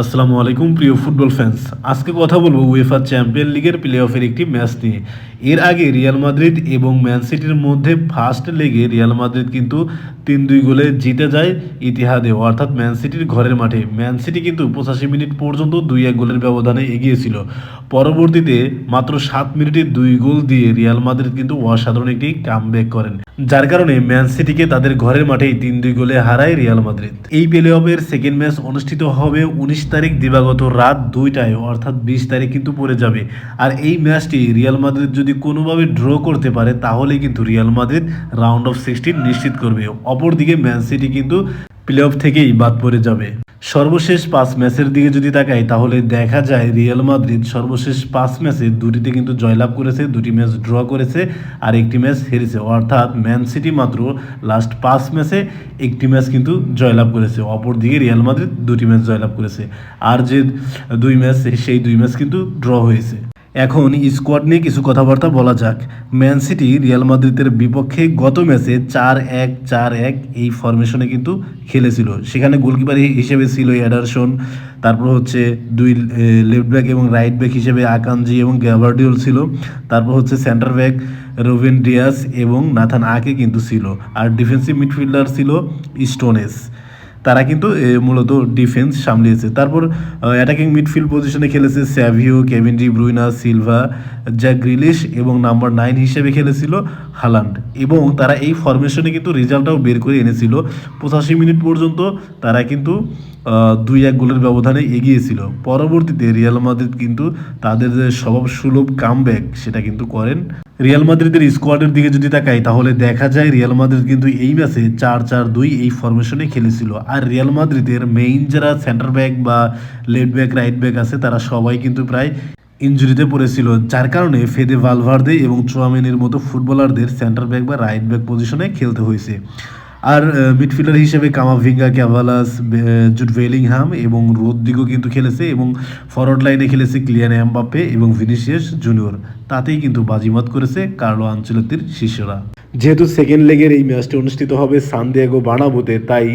আসসালামু আলাইকুম, প্রিয় ফুটবল ফ্যান্স আজকে কথা বলব উয়েফা চ্যাম্পিয়ন লিগের প্লে অফের একটি ম্যাচ নিয়ে। এর আগে রিয়াল মাদ্রিদ এবং ম্যান সিটির মধ্যে ফার্স্ট লেগে রিয়াল মাদ্রিদ কিন্তু তিন দুই গোলে জিতে যায় ইতিহাদে অর্থাৎ ম্যান সিটির ঘরের মাঠে। ম্যান সিটি কিন্তু পঁচাশি মিনিট পর্যন্ত দুই এক গোলের ব্যবধানে এগিয়েছিল। পরবর্তীতে মাত্র সাত মিনিটে দুই গোল দিয়ে রিয়াল মাদ্রিদ কিন্তু অসাধারণ একটি কামব্যাক করেন। যার কারণে ম্যান সিটিকে তাদের ঘরের মাঠেই তিন দুই গোলে হারায় রিয়াল মাদ্রিদ। এই প্লে অফের সেকেন্ড ম্যাচ অনুষ্ঠিত হবে উনিশ তারিখ দিবাগত রাত দুইটায়, অর্থাৎ বিশ তারিখ কিন্তু পড়ে যাবে। আর এই ম্যাচটি রিয়াল মাদ্রিদ যদি কোনোভাবে ড্র করতে পারে, তাহলে কিন্তু Real Madrid round of sixteen নিশ্চিত করবে। অপরদিকে ম্যান সিটি কিন্তু প্লে অফ থেকেই বাদ পড়ে যাবে। সর্বশেষ পাঁচ ম্যাচের দিকে যদি তাকাই, তাহলে দেখা যায় রিয়াল মাদ্রিদ সর্বশেষ পাঁচ ম্যাচে দুটিতে কিন্তু জয়লাভ করেছে দুটি ম্যাচ ড্র করেছে আর একটি ম্যাচ হেরেছে। অর্থাৎ ম্যান সিটি মাত্র লাস্ট পাঁচ ম্যাচে একটি ম্যাচ কিন্তু জয়লাভ করেছে। অপরদিকে রিয়াল মাদ্রিদ দুটি ম্যাচ জয়লাভ করেছে। আর যে দুই ম্যাচ, সেই দুই ম্যাচ কিন্তু ড্র হয়েছে। এখন স্কোয়াড নিয়ে কিছু কথাবার্তা বলা যাক। ম্যান সিটি রিয়াল মাদ্রিদের বিপক্ষে গত ম্যাচে চার এক চার এক এই ফরমেশনে কিন্তু খেলেছিল। সেখানে গোলকিপার হিসেবে ছিল এডারসন তারপর হচ্ছে দুই লেফট ব্যাক এবং রাইট ব্যাক হিসেবে আকানজি এবং গ্যাভার্ডিওল ছিল। তারপর হচ্ছে সেন্টার ব্যাক রোভেন ডিয়াস এবং নাথান আকে কিন্তু ছিল। আর ডিফেন্সিভ মিডফিল্ডার ছিল স্টোনেস তারা কিন্তু মূলত ডিফেন্স সামলিয়েছে। তারপর অ্যাটাকিং মিডফিল্ড পজিশনে খেলেছে Savio Kevin De Bruyne Silva Jack Grealish এবং নাম্বার নাইন হিসেবে খেলেছিল হালান্ড এবং তারা এই ফরমেশনে কিন্তু রেজাল্টটাও বের করে এনেছিল। পঁচাশি মিনিট পর্যন্ত তারা কিন্তু দুই এক গোলের ব্যবধানে এগিয়েছিল। পরবর্তীতে রিয়াল মাদ্রিদ কিন্তু তাদের যে স্বভাব সুলভ কামব্যাক সেটা কিন্তু করেন। রিয়াল মাদ্রিদের স্কোয়াডের দিকে যদি তাকাই, তাহলে দেখা যায় রিয়াল মাদ্রিদ কিন্তু এই ম্যাচে চার চার দুই এই ফরমেশনে খেলেছিল। আর রিয়াল মাদ্রিদের মেইন যারা সেন্টার ব্যাক বা লেফট ব্যাক রাইট ব্যাক আছে, তারা সবাই কিন্তু প্রায় ইনজুরিতে পড়েছিল। যার কারণে ফেদে ভালভার্দে এবং চোয়ামেনির মতো ফুটবলারদের সেন্টার ব্যাক বা রাইট ব্যাক পজিশনে খেলতে হয়েছে। আর মিডফিল্ডার হিসেবে কামাভিঙ্গা ক্যাভালাস জুট ভেলিংহাম এবং রোদ্রিগো কিন্তু খেলেছে এবং ফরওয়ার্ড লাইনে খেলেছে ক্লিয়ান এমবাপ্পে এবং ভিনিসিয়াস জুনিয়র তাতেই কিন্তু বাজিমাত করেছে কার্লো আঞ্চলতির শিষ্যরা। যেহেতু সেকেন্ড লেগের এই ম্যাচটি অনুষ্ঠিত হবে সানদিয়াগো বানাবোতে তাই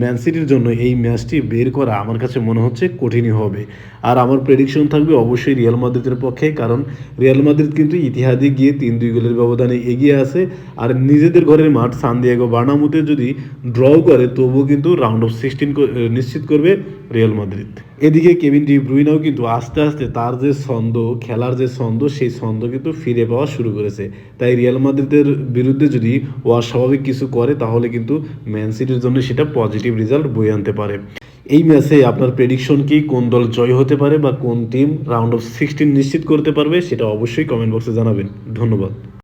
ম্যান সিটির জন্য এই ম্যাচটি বের করা আমার কাছে মনে হচ্ছে কঠিনই হবে। আর আমার প্রেডিকশন থাকবে অবশ্যই রিয়াল মাদ্রিদের পক্ষে, কারণ রিয়াল মাদ্রিদ কিন্তু ইতিহাদে গিয়ে তিন দুই গোলের ব্যবধানে এগিয়ে আছে। আর নিজেদের ঘরের মাঠ সানদিয়াগো বার্নামুতে যদি ড্র করে, তবুও কিন্তু রাউন্ড অফ সিক্সটিন নিশ্চিত করবে রিয়াল মাদ্রিদ এদিকে কেভিন ডি ব্রুইনাও কিন্তু আস্তে আস্তে তার যে ছন্দ, খেলার যে ছন্দ, সেই ছন্দ কিন্তু ফিরে পাওয়া শুরু করেছে। তাই রিয়াল মাদ্রিদের বিরুদ্ধে যদি ও অস্বাভাবিক কিছু করে, তাহলে কিন্তু ম্যান সিটির জন্য সেটা পজিটিভ রেজাল্ট বয়ে আনতে পারে। এই ম্যাচে আপনার প্রেডিকশন কি কোন দল জয় হতে পারে বা কোন টিম রাউন্ড অফ সিক্সটিন নিশ্চিত করতে পারবে, সেটা অবশ্যই কমেন্ট বক্সে জানাবেন। ধন্যবাদ।